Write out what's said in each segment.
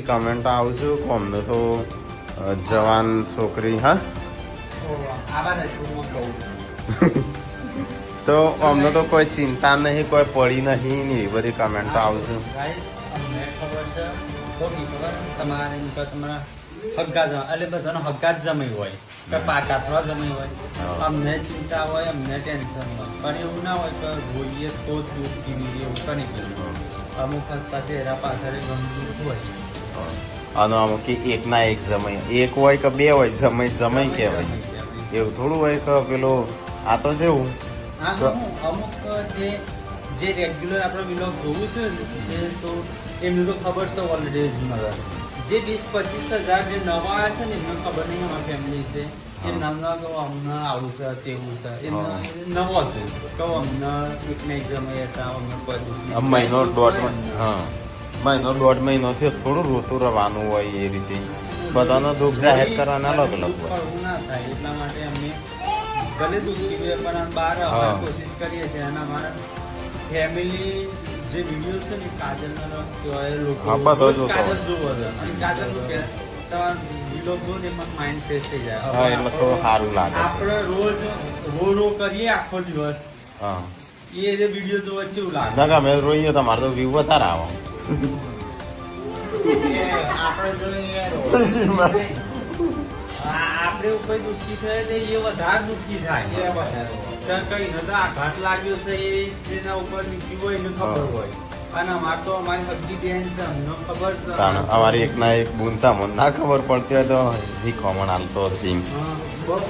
Comment આવશું કોમનો તો જવાન છોકરી હા? તો અમને તો કોઈ ચિંતા નહીં કોઈ પડી નહીં ને એ બધી કમેન્ટ આવશે. અમને ચિંતા હોય અમને ટેન્શન હોય. પણ એવું ના હોય કે જોઈએ તો જ દુઃખ એવું કરી અમુક હસ્તા ચહેરા પાછળ ગમતું હોય. અને અમુક કે એક ના એક જમાઈ એક હોય કે બે હોય જમાઈ જમાઈ કહેવાય. એવું થોડું હોય કે પેલો આ તો જેવું. તો અમુક જે જે રેગ્યુલર આપણે વિલોગ જોવું છે જે તો એમનું તો ખબર છે ઓલરેડી જૂના જે વીસ પચીસ હજાર જે નવા આવ્યા છે ને એમને ખબર નહીં અમારી ફેમિલી છે. એ હા. નામના કહો અમને આવું છે તેવું છે. એમને. નવો છે. તો અમને એક ને એક જમાઈ હતા અમને. મહિનો દોઢ હા. મહિનો દોઢ મહિનો થયો થોડું રોતું રહેવાનું હોય એ રીતે. બધાનો દુઃખ જાહેર કરવાના અલગ અલગ હોય. એટલા માટે અમે ભલે દુઃખ થયું પણ બહાર. કોશિશ કરીએ છીએ. અને અમારા ફેમિલી જે વીડિયો છે ને કાજલનો લોકો બધો કાજલ જોવો છે અને કાજલ કે માઇન્ડ ફ્રેશ થઈ જાય. હા, એટલે થોડું સારું લાગે આપણે રોજ રો રો કરીએ આખો દિવસ. હા. એ જે વીડિયો જોવા કેવું લાગે. ના કે રોઈએ તો મારે તો વ્યૂ વધારે આવે. આપણે ઉપર દુઃખી થાય એ વધારે દુઃખી થાય. કઈ નતો આઘાત લાગ્યો છે એ જેના ઉપર નીકળ્યું હોય એને ખબર હોય. અને અમાર તો અમારી હગી બેન છે અમને ખબર છે. અમારી એક ના એક બુનતા મને ના ખબર પડતી હોય તો હજી કોમન હાલતો સિંગ હા.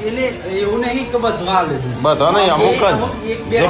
એટલે એવું નહીં કે બધું હાલે બધો નહીં, અમુક જો.